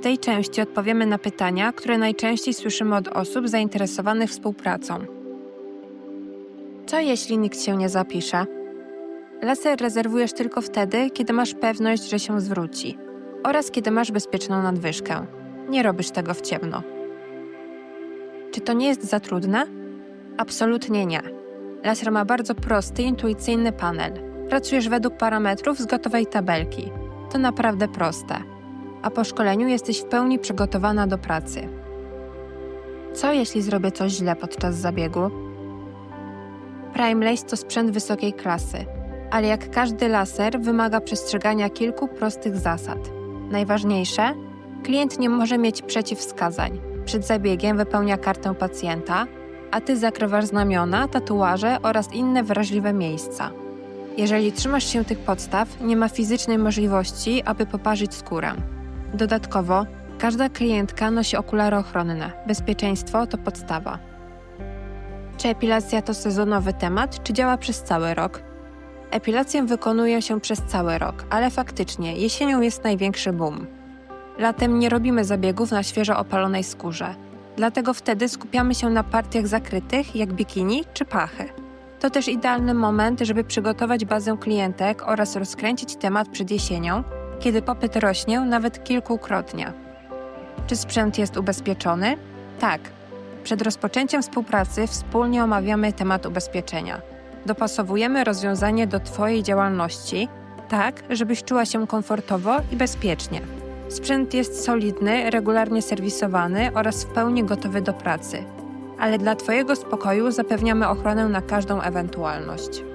W tej części odpowiemy na pytania, które najczęściej słyszymy od osób zainteresowanych współpracą. Co jeśli nikt się nie zapisze? Laser rezerwujesz tylko wtedy, kiedy masz pewność, że się zwróci oraz kiedy masz bezpieczną nadwyżkę. Nie robisz tego w ciemno. Czy to nie jest za trudne? Absolutnie nie. Laser ma bardzo prosty, intuicyjny panel. Pracujesz według parametrów z gotowej tabelki. To naprawdę proste. A po szkoleniu jesteś w pełni przygotowana do pracy. Co jeśli zrobię coś źle podczas zabiegu? Primelace to sprzęt wysokiej klasy, ale jak każdy laser wymaga przestrzegania kilku prostych zasad. Najważniejsze, klient nie może mieć przeciwwskazań. Przed zabiegiem wypełnia kartę pacjenta, a ty zakrywasz znamiona, tatuaże oraz inne wrażliwe miejsca. Jeżeli trzymasz się tych podstaw, nie ma fizycznej możliwości, aby poparzyć skórę. Dodatkowo, każda klientka nosi okulary ochronne. Bezpieczeństwo to podstawa. Czy epilacja to sezonowy temat, czy działa przez cały rok? Epilację wykonuje się przez cały rok, ale faktycznie jesienią jest największy boom. Latem nie robimy zabiegów na świeżo opalonej skórze, dlatego wtedy skupiamy się na partiach zakrytych, jak bikini czy pachy. To też idealny moment, żeby przygotować bazę klientek oraz rozkręcić temat przed jesienią, kiedy popyt rośnie nawet kilkukrotnie. Czy sprzęt jest ubezpieczony? Tak. Przed rozpoczęciem współpracy wspólnie omawiamy temat ubezpieczenia. Dopasowujemy rozwiązanie do Twojej działalności, tak, żebyś czuła się komfortowo i bezpiecznie. Sprzęt jest solidny, regularnie serwisowany oraz w pełni gotowy do pracy. Ale dla Twojego spokoju zapewniamy ochronę na każdą ewentualność.